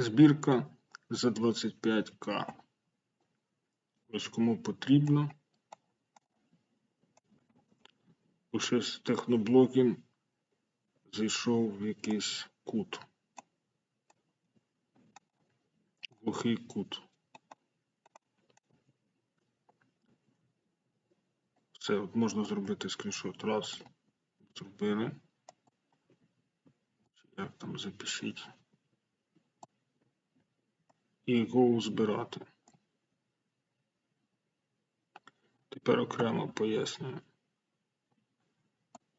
Збірка за 25к. Ось кому потрібно. Бо щось техноблокінг зайшов в якийсь кут. Глухий кут. Все, можна зробити скріншот. Раз. Зробили. Як там запишіть. І go збирати. Тепер окремо пояснюю.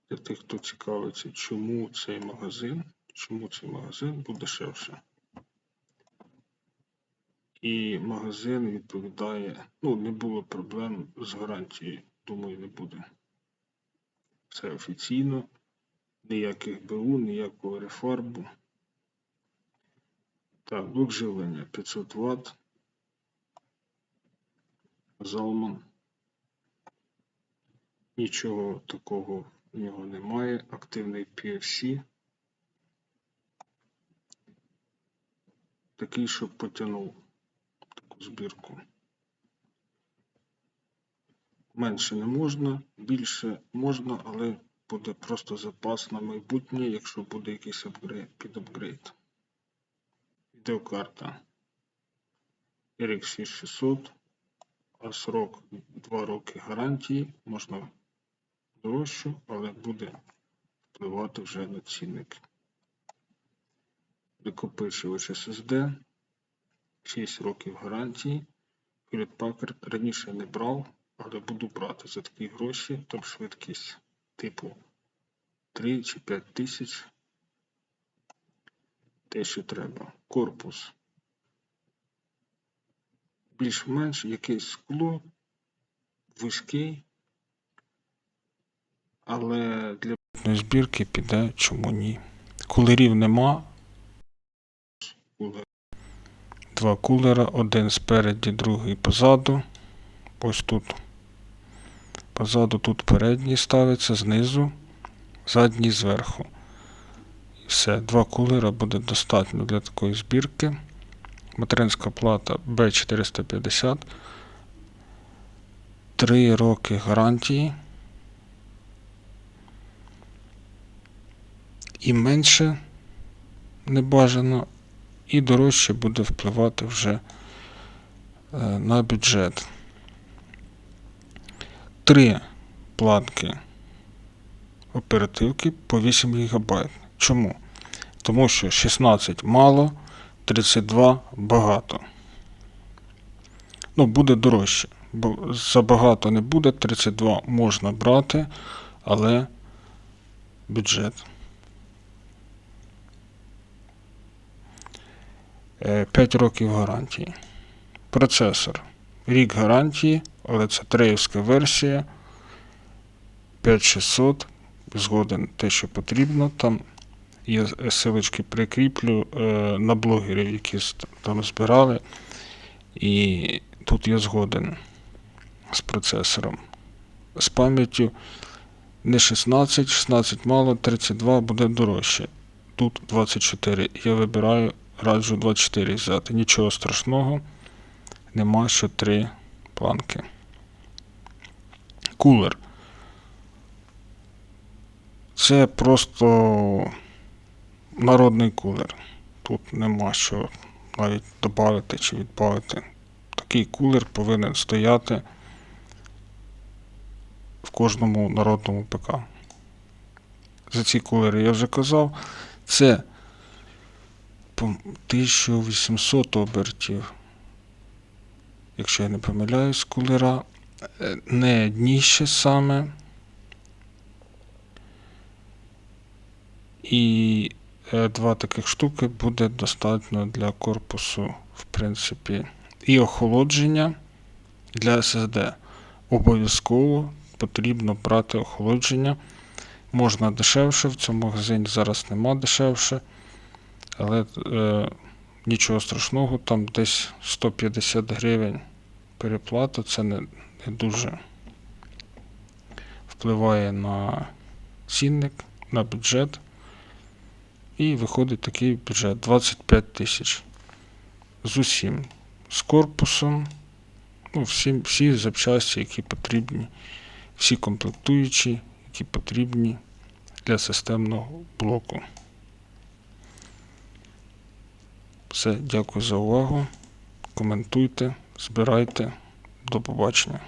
Для тих, хто цікавиться, чому цей магазин, чому цей магазин був дешевше. І магазин відповідає, ну, не було проблем з гарантією, думаю, не буде. Все офіційно, ніяких БУ, ніякого рефарбу. Так, блок живлення 500 Вт. Залман. Нічого такого в нього немає. Активний PFC. Такий, щоб потягнув таку збірку. Менше не можна, більше можна, але буде просто запас на майбутнє, якщо буде якийсь апгрейд, під апгрейд. Відеокарта RX 6600, а срок 2 роки гарантії, можна дорожчу, але буде впливати вже на цінник. Накопичувач SSD, 6 років гарантії. Hewlett Packard раніше не брав, але буду брати за такі гроші, там швидкість типу 3 чи 5 тисяч. Те, що треба. Корпус. Більш-менш якесь скло, вузький, але для збірки піде чому ні. Кулерів нема. Кулер. Два кулера, один спереді, другий позаду. Ось тут. Позаду тут передній ставиться, знизу, задній зверху. Все, два кулера буде достатньо для такої збірки. Материнська плата B450. 3 роки гарантії. І менше не бажано, і дорожче буде впливати вже е, на бюджет. Три планки оперативки по 8 ГБ. Чому? Тому що 16 мало, 32 багато. Ну, буде дорожче. Бо забагато не буде, 32 можна брати, але бюджет. 5 років гарантії. Процесор. Рік гарантії, але це треївська версія. 5600. Згоден те, що потрібно. Там я силочки прикріплю е, на блогерів, які там збирали. І тут я згоден з процесором. З пам'яттю не 16, 16 мало, 32 буде дорожче. Тут 24. Я вибираю, раджу 24 взяти. Нічого страшного. Нема що 3 планки. Кулер. Це просто народний кулер. Тут нема що навіть додати чи відбавити. Такий кулер повинен стояти в кожному народному ПК. За ці кулери я вже казав. Це 1800 обертів. Якщо я не помиляюсь, кулера. Е, Не дніще саме. І два таких штуки буде достатньо для корпусу, в принципі, і охолодження для SSD. Обов'язково потрібно брати охолодження. Можна дешевше, в цьому магазині зараз нема дешевше, але е, нічого страшного, там десь 150 гривень переплата, це не, не дуже впливає на цінник, на бюджет. І виходить такий бюджет 25 тисяч. з усім, з корпусом, ну, всі, всі запчасті, які потрібні, всі комплектуючі, які потрібні для системного блоку. Все, дякую за увагу. Коментуйте, збирайте. До побачення.